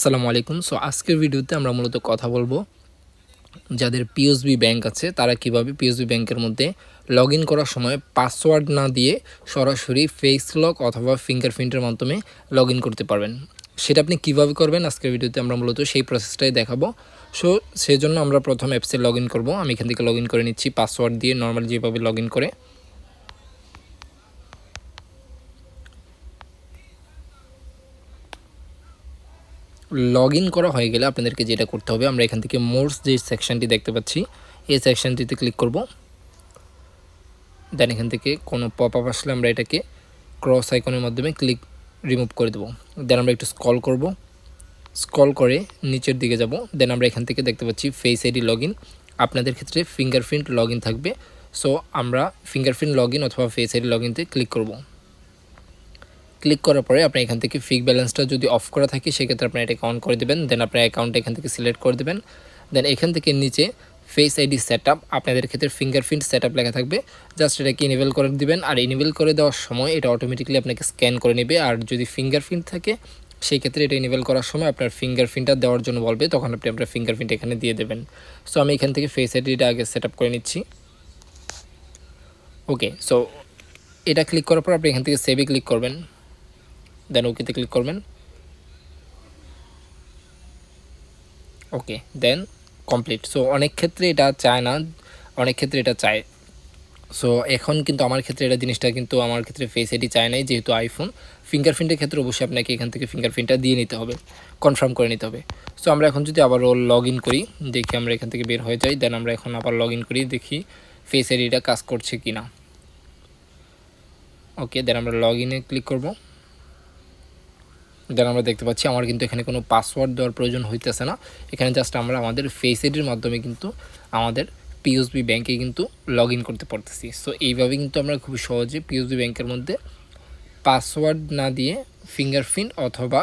আসসালামু আলাইকুম। সো আজকের ভিডিওতে আমরা মূলত কথা বলব যাদের পিএসবি ব্যাংক আছে, তারা কীভাবে পিএসবি ব্যাংকের মধ্যে লগ করার সময় পাসওয়ার্ড না দিয়ে সরাসরি ফেস লক অথবা ফিঙ্গারপ্রিন্টের মাধ্যমে লগ করতে পারবেন। সেটা আপনি কীভাবে করবেন আজকের ভিডিওতে আমরা মূলত সেই প্রসেসটাই দেখাবো। সো সেই জন্য আমরা প্রথম অ্যাপসে লগ ইন করব। আমি এখান থেকে লগ করে নিচ্ছি পাসওয়ার্ড দিয়ে নর্মাল যেভাবে লগ করে। লগ ইন করা হয়ে গেলে আপনাদেরকে যেটা করতে হবে, আমরা এখান থেকে মোর্স যে সেকশনটি দেখতে পাচ্ছি, এই সেকশনটিতে ক্লিক করব। দেন এখান থেকে কোনো পপ আপ আসলে আমরা এটাকে ক্রস আইকনের মাধ্যমে ক্লিক রিমুভ করে দেবো। দেন আমরা একটু স্কল করব। স্কল করে নিচের দিকে যাব। দেন আমরা এখান থেকে দেখতে পাচ্ছি ফেস আইডি লগ আপনাদের ক্ষেত্রে ফিঙ্গারপ্রিন্ট লগ থাকবে। সো আমরা ফিঙ্গারপ্রিন্ট লগ অথবা ফেস আইডি লগ ক্লিক করব। ক্লিক করার পরে আপনি এখান থেকে ফিক ব্যালেন্সটা যদি অফ করা থাকে, সেক্ষেত্রে আপনি এটাকে অন করে দেবেন দেন আপনার অ্যাকাউন্টটা এখান থেকে সিলেক্ট করে দেবেন। দেন এখান থেকে নিচে ফেস আইডি সেট আপ আপনাদের ক্ষেত্রে ফিঙ্গারপ্রিন্ট সেট আপ লেখা থাকবে। জাস্ট এটাকে ইনেবল করে দিবেন, আর ইনেবল করে দেওয়ার সময় এটা অটোমেটিকলি আপনাকে স্ক্যান করে নেবে। আর যদি ফিঙ্গারপ্রিন্ট থাকে সেই ক্ষেত্রে এটা ইনেবল করার সময় আপনার ফিঙ্গারপ্রিন্টটা দেওয়ার জন্য বলবে, তখন আপনি আপনার ফিঙ্গারপ্রিন্ট এখানে দিয়ে দেবেন। সো আমি এখান থেকে ফেস আইডিটা আগে সেট করে নিচ্ছি। ওকে সো এটা ক্লিক করার পর আপনি এখান থেকে সেভে ক্লিক করবেন। দেন ওকেতে ক্লিক করবেন। ওকে দেন কমপ্লিট সো অনেক ক্ষেত্রে এটা চায় না, অনেক ক্ষেত্রে এটা চায়। সো এখন কিন্তু আমার ক্ষেত্রে এটা জিনিসটা কিন্তু আমার ক্ষেত্রে ফেস আইডি চায় নাই, যেহেতু আইফোন ফিঙ্গারপ্রিন্টের ক্ষেত্রে অবশ্যই আপনাকে এখান থেকে ফিঙ্গারপ্রিন্টটা দিয়ে নিতে হবে কনফার্ম করে নিতে হবে। সো আমরা এখন যদি আবারও লগ ইন করি, দেখি আমরা এখান থেকে বের হয়ে যাই দেন আমরা এখন আবার লগ ইন করি, দেখি ফেস আইডিটা কাজ করছে কি না ওকে দেন আমরা লগ ইনে ক্লিক করব। দেন আমরা দেখতে পাচ্ছি আমার কিন্তু এখানে কোনো পাসওয়ার্ড দেওয়ার প্রয়োজন হইতেছে না। এখানে জাস্ট আমরা আমাদের ফেস আইডির মাধ্যমে কিন্তু আমাদের পিএসবি ব্যাংকে কিন্তু লগ ইন করতে পারতেছি। সো এইভাবে কিন্তু আমরা খুব সহজে পিএসবি ব্যাংকের মধ্যে পাসওয়ার্ড না দিয়ে ফিঙ্গারপ্রিন্ট অথবা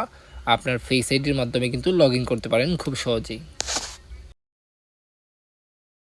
আপনার ফেস আইডির মাধ্যমে কিন্তু লগ করতে পারেন খুব সহজেই।